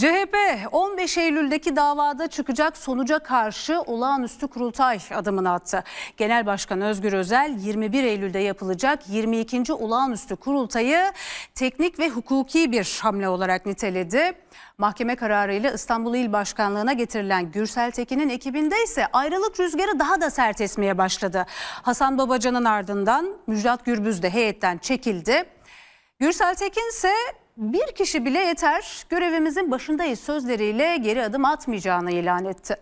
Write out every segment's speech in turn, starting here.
CHP 15 Eylül'deki davada çıkacak sonuca karşı olağanüstü kurultay adımını attı. Genel Başkan Özgür Özel 21 Eylül'de yapılacak 22. olağanüstü kurultayı teknik ve hukuki bir hamle olarak niteledi. Mahkeme kararıyla İstanbul İl Başkanlığı'na getirilen Gürsel Tekin'in ekibinde ise ayrılık rüzgarı daha da sert esmeye başladı. Hasan Babacan'ın ardından Müjdat Gürbüz de heyetten çekildi. Gürsel Tekin ise bir kişi bile yeter görevimizin başındayız sözleriyle geri adım atmayacağını ilan etti.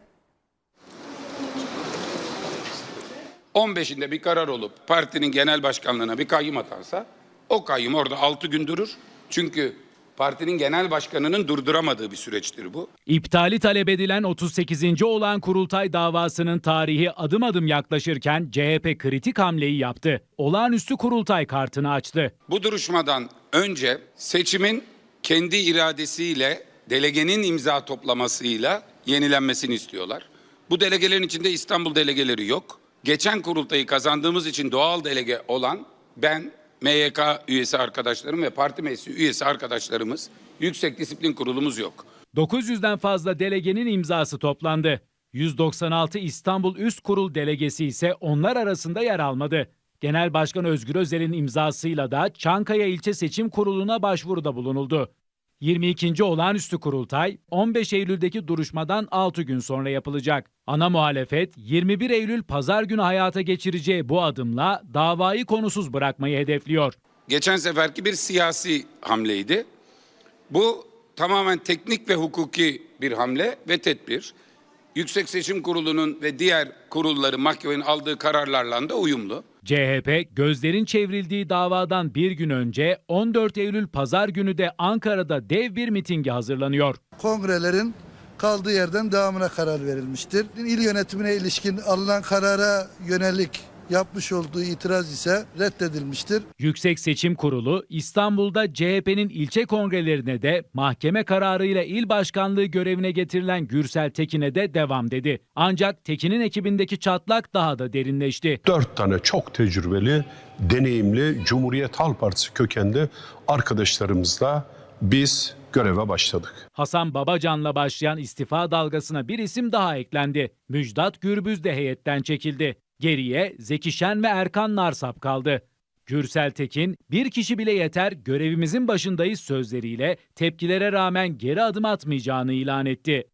15'inde bir karar olup partinin genel başkanlığına bir kayyum atansa o kayyum orada 6 gün durur. Çünkü partinin genel başkanının durduramadığı bir süreçtir bu. İptali talep edilen 38. olan kurultay davasının tarihi adım adım yaklaşırken CHP kritik hamleyi yaptı. Olağanüstü kurultay kartını açtı. Bu duruşmadan önce seçimin kendi iradesiyle delegenin imza toplamasıyla yenilenmesini istiyorlar. Bu delegelerin içinde İstanbul delegeleri yok. Geçen kurultayı kazandığımız için doğal delege olan ben, MYK üyesi arkadaşlarım ve parti meclisi üyesi arkadaşlarımız, Yüksek Disiplin Kurulumuz yok. 900'den fazla delegenin imzası toplandı. 196 İstanbul Üst Kurul delegesi ise onlar arasında yer almadı. Genel Başkan Özgür Özel'in imzasıyla da Çankaya İlçe Seçim Kurulu'na başvuruda bulunuldu. 22. olağanüstü kurultay 15 Eylül'deki duruşmadan 6 gün sonra yapılacak. Ana muhalefet 21 Eylül pazar günü hayata geçireceği bu adımla davayı konusuz bırakmayı hedefliyor. Geçen seferki bir siyasi hamleydi. Bu tamamen teknik ve hukuki bir hamle ve tedbir. Yüksek Seçim Kurulu'nun ve diğer kurulları mahkemenin aldığı kararlarla da uyumlu. CHP gözlerin çevrildiği davadan bir gün önce 14 Eylül pazar günü de Ankara'da dev bir mitinge hazırlanıyor. kongrelerin kaldığı yerden devamına karar verilmiştir. İl yönetimine ilişkin alınan karara yönelik yapmış olduğu itiraz ise reddedilmiştir. Yüksek Seçim Kurulu İstanbul'da CHP'nin ilçe kongrelerine de mahkeme kararıyla il başkanlığı görevine getirilen Gürsel Tekin'e de devam dedi. Ancak Tekin'in ekibindeki çatlak daha da derinleşti. dört tane çok tecrübeli, deneyimli Cumhuriyet Halk Partisi kökenli arkadaşlarımızla biz göreve başladık. Hasan Babacan'la başlayan istifa dalgasına bir isim daha eklendi. Müjdat Gürbüz de heyetten çekildi. Geriye Zeki Şen ve Erkan Narsap kaldı. Gürsel Tekin, bir kişi bile yeter görevimizin başındayız sözleriyle tepkilere rağmen geri adım atmayacağını ilan etti.